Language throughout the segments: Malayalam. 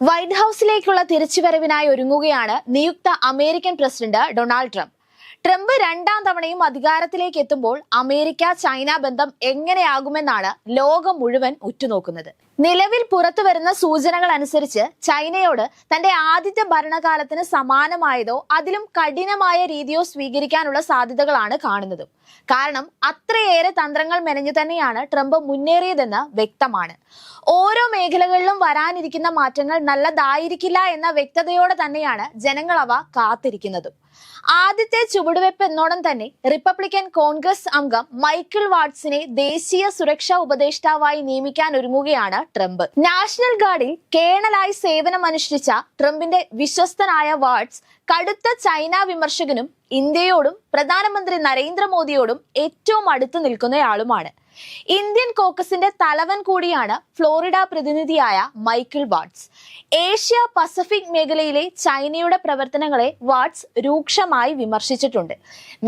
വൈറ്റ് ഹൗസിലേക്കുള്ള തിരിച്ചുവരവിനായി ഒരുങ്ങുകയാണ് നിയുക്ത American president Donald Trump. Trump രണ്ടാം തവണയും അധികാരത്തിലേക്ക് എത്തുമ്പോൾ അമേരിക്ക ചൈന ബന്ധം എങ്ങനെയാകുമെന്നാണ് ലോകം മുഴുവൻ ഉറ്റുനോക്കുന്നത്. നിലവിൽ പുറത്തു വരുന്ന സൂചനകൾ അനുസരിച്ച് ചൈനയോട് തന്റെ ആദ്യത്തെ ഭരണകാലത്തിന് സമാനമായതോ അതിലും കഠിനമായ രീതിയോ സ്വീകരിക്കാനുള്ള സാധ്യതകളാണ് കാണുന്നത്. കാരണം അത്രയേറെ തന്ത്രങ്ങൾ മെനഞ്ഞു തന്നെയാണ് ട്രംപ് മുന്നേറിയതെന്ന് വ്യക്തമാണ്. ഓരോ മേഖലകളിലും വരാനിരിക്കുന്ന മാറ്റങ്ങൾ നല്ലതായിരിക്കില്ല എന്ന വ്യക്തതയോടെ തന്നെയാണ് ജനങ്ങൾ അവ കാത്തിരിക്കുന്നതും. ആദ്യത്തെ ചുവടുവെപ്പ് എന്നോണം തന്നെ റിപ്പബ്ലിക്കൻ കോൺഗ്രസ് അംഗം മൈക്കിൾ വാട്സിനെ ദേശീയ സുരക്ഷാ ഉപദേഷ്ടാവായി നിയമിക്കാൻ ഒരുങ്ങുകയാണ് ട്രംപ്. നാഷണൽ ഗാർഡിൽ കേണലായി സേവനമനുഷ്ഠിച്ച ട്രംപിന്റെ വിശ്വസ്തനായ വാട്സ് കടുത്ത ചൈന വിമർശകനും ഇന്ത്യയോടും പ്രധാനമന്ത്രി നരേന്ദ്രമോദിയോടും ഏറ്റവും അടുത്ത് നിൽക്കുന്നയാളുമാണ്. ഇന്ത്യൻ കോക്കസിന്റെ തലവൻ കൂടിയാണ് ഫ്ലോറിഡ പ്രതിനിധിയായ മൈക്കിൾ വാട്സ്. ഏഷ്യ പസഫിക് മേഖലയിലെ ചൈനയുടെ പ്രവർത്തനങ്ങളെ വാട്സ് രൂക്ഷമായി വിമർശിച്ചിട്ടുണ്ട്.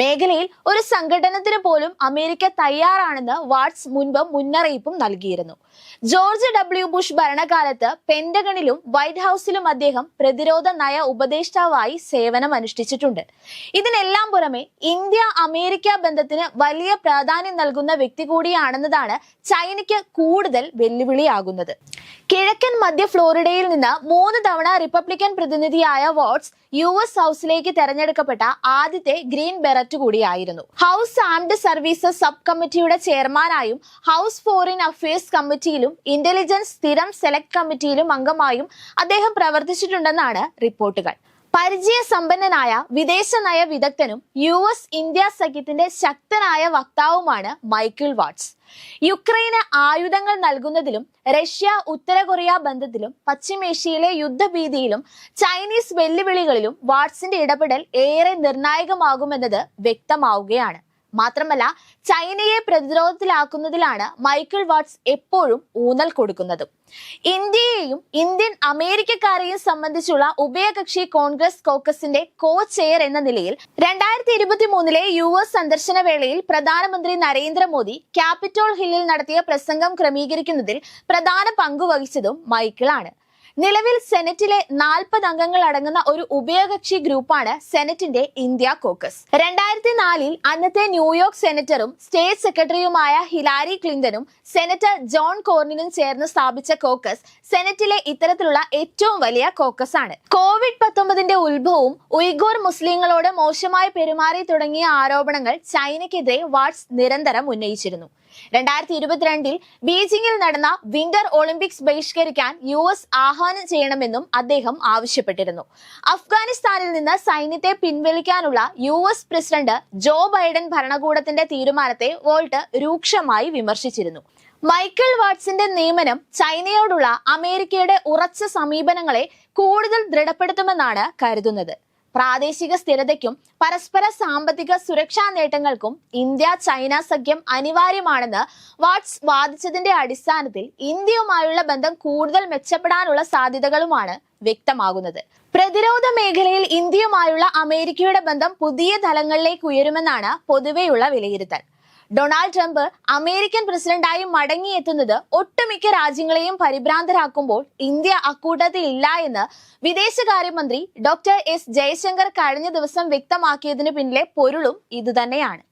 മേഖലയിൽ ഒരു സംഘടനത്തിന് പോലും അമേരിക്ക തയ്യാറാണെന്ന് വാട്സ് മുൻപ് മുന്നറിയിപ്പും നൽകിയിരുന്നു. ജോർജ് ഡബ്ല്യു ബുഷ് ഭരണകാലത്ത് പെന്റഗണിലും വൈറ്റ് ഹൗസിലും അദ്ദേഹം പ്രതിരോധ നയ ഉപദേഷ്ടാവായി സേവനം അനുഷ്ഠിച്ചിട്ടുണ്ട്. ഇതിനെല്ലാം പുറമെ ഇന്ത്യ അമേരിക്ക ബന്ധത്തിന് വലിയ പ്രാധാന്യം നൽകുന്ന വ്യക്തി കൂടിയാണെന്നതാണ് ചൈനയ്ക്ക് കൂടുതൽ വെല്ലുവിളിയാകുന്നത്. കിഴക്കൻ മധ്യ ഫ്ലോറിഡയിൽ നിന്ന് മൂന്ന് തവണ റിപ്പബ്ലിക്കൻ പ്രതിനിധിയായ വാട്സ് യു എസ് ഹൌസിലേക്ക് തെരഞ്ഞെടുക്കപ്പെട്ട ആദ്യത്തെ ഗ്രീൻ ബെററ്റ് കൂടിയായിരുന്നു. ഹൗസ് ആംഡ് സർവീസസ് സബ് കമ്മിറ്റിയുടെ ചെയർമാനായും ഹൗസ് ഫോറിൻ അഫയേഴ്സ് കമ്മിറ്റിയിലും ഇന്റലിജൻസ് സ്ഥിരം സെലക്ട് കമ്മിറ്റിയിലും അംഗമായും അദ്ദേഹം പ്രവർത്തിച്ചിട്ടുണ്ടെന്നാണ് റിപ്പോർട്ടുകൾ. പരിചയസമ്പന്നനായ വിദേശ നയ വിദഗ്ധനും യു എസ് ഇന്ത്യ സഖ്യത്തിന്റെ ശക്തനായ വക്താവുമാണ് മൈക്കിൾ വാട്സ്. യുക്രൈന് ആയുധങ്ങൾ നൽകുന്നതിലും റഷ്യ ഉത്തര കൊറിയ ബന്ധത്തിലും പശ്ചിമേഷ്യയിലെ യുദ്ധഭീതിയിലും ചൈനീസ് വെല്ലുവിളികളിലും വാട്സിന്റെ ഇടപെടൽ ഏറെ നിർണായകമാകുമെന്നത് വ്യക്തമാവുകയാണ്. മാത്രമല്ല ചൈനയെ പ്രതിരോധത്തിലാക്കുന്നതിലാണ് മൈക്കിൾ വാട്സ് എപ്പോഴും ഊന്നൽ കൊടുക്കുന്നത്. ഇന്ത്യയെയും ഇന്ത്യൻ അമേരിക്കക്കാരെയും സംബന്ധിച്ചുള്ള ഉഭയകക്ഷി കോൺഗ്രസ് കോക്കസിന്റെ കോ ചെയർ എന്ന നിലയിൽ രണ്ടായിരത്തി ഇരുപത്തി മൂന്നിലെ യു എസ് സന്ദർശന വേളയിൽ പ്രധാനമന്ത്രി നരേന്ദ്രമോദി ക്യാപിറ്റോൾ ഹില്ലിൽ നടത്തിയ പ്രസംഗം ക്രമീകരിക്കുന്നതിൽ പ്രധാന പങ്കുവഹിച്ചതും മൈക്കിളാണ് നിലവിൽ സെനറ്റിലെ നാൽപ്പത് അംഗങ്ങൾ അടങ്ങുന്ന ഒരു ഉഭയകക്ഷി ഗ്രൂപ്പാണ് സെനറ്റിന്റെ ഇന്ത്യ കോക്കസ്. രണ്ടായിരത്തി നാലിൽ അന്നത്തെ ന്യൂയോർക്ക് സെനറ്ററും സ്റ്റേറ്റ് സെക്രട്ടറിയുമായ ഹിലാരി ക്ലിന്റനും സെനറ്റർ ജോൺ കോർണിനും ചേർന്ന് സ്ഥാപിച്ച കോക്കസ് സെനറ്റിലെ ഇത്തരത്തിലുള്ള ഏറ്റവും വലിയ കോക്കസ് ആണ് കോവിഡ് പത്തൊമ്പതിന്റെ ഉത്ഭവവും ഉയ്ഗോർ മുസ്ലിങ്ങളോട് മോശമായി പെരുമാറി തുടങ്ങിയ ആരോപണങ്ങൾ ചൈനയ്ക്കെതിരെ വാട്സ് നിരന്തരം ഉന്നയിച്ചിരുന്നു. രണ്ടായിരത്തി ഇരുപത്തിരണ്ടിൽ ബീജിംഗിൽ നടന്ന വിന്റർ ഒളിമ്പിക്സ് ബഹിഷ്കരിക്കാൻ യു എസ് ആഹ്വാനം ചെയ്യണമെന്നും അദ്ദേഹം ആവശ്യപ്പെട്ടിരുന്നു. അഫ്ഗാനിസ്ഥാനിൽ നിന്ന് സൈന്യത്തെ പിൻവലിക്കാനുള്ള U S president Joe Biden ഭരണകൂടത്തിന്റെ തീരുമാനത്തെ വോൾട്ട് രൂക്ഷമായി വിമർശിച്ചിരുന്നു. മൈക്കിൾ വാട്സിന്റെ നിയമനം ചൈനയോടുള്ള അമേരിക്കയുടെ ഉറച്ച സമീപനങ്ങളെ കൂടുതൽ ദൃഢപ്പെടുത്തുമെന്നാണ് കരുതുന്നത്. പ്രാദേശിക സ്ഥിരതയ്ക്കും പരസ്പര സാമ്പത്തിക സുരക്ഷാ നേട്ടങ്ങൾക്കും ഇന്ത്യ ചൈന സഖ്യം അനിവാര്യമാണെന്ന് വാട്സ് വാദിച്ചതിന്റെ അടിസ്ഥാനത്തിൽ ഇന്ത്യയുമായുള്ള ബന്ധം കൂടുതൽ മെച്ചപ്പെടാനുള്ള സാധ്യതകളുമാണ് വ്യക്തമാകുന്നത്. പ്രതിരോധ മേഖലയിൽ ഇന്ത്യയുമായുള്ള അമേരിക്കയുടെ ബന്ധം പുതിയ തലങ്ങളിലേക്ക് ഉയരുമെന്നാണ് പൊതുവെയുള്ള വിലയിരുത്തൽ. ഡൊണാൾഡ് ട്രംപ് അമേരിക്കൻ പ്രസിഡന്റായി മടങ്ങിയെത്തുന്നത് ഒട്ടുമിക്ക രാജ്യങ്ങളെയും പരിഭ്രാന്തരാക്കുമ്പോൾ ഇന്ത്യ അക്കൂട്ടത്തിൽ ഇല്ല എന്ന് വിദേശകാര്യമന്ത്രി ഡോക്ടർ എസ് ജയശങ്കർ കഴിഞ്ഞ ദിവസം വ്യക്തമാക്കിയതിനു പിന്നിലെ പൊരുളും ഇതുതന്നെയാണ്.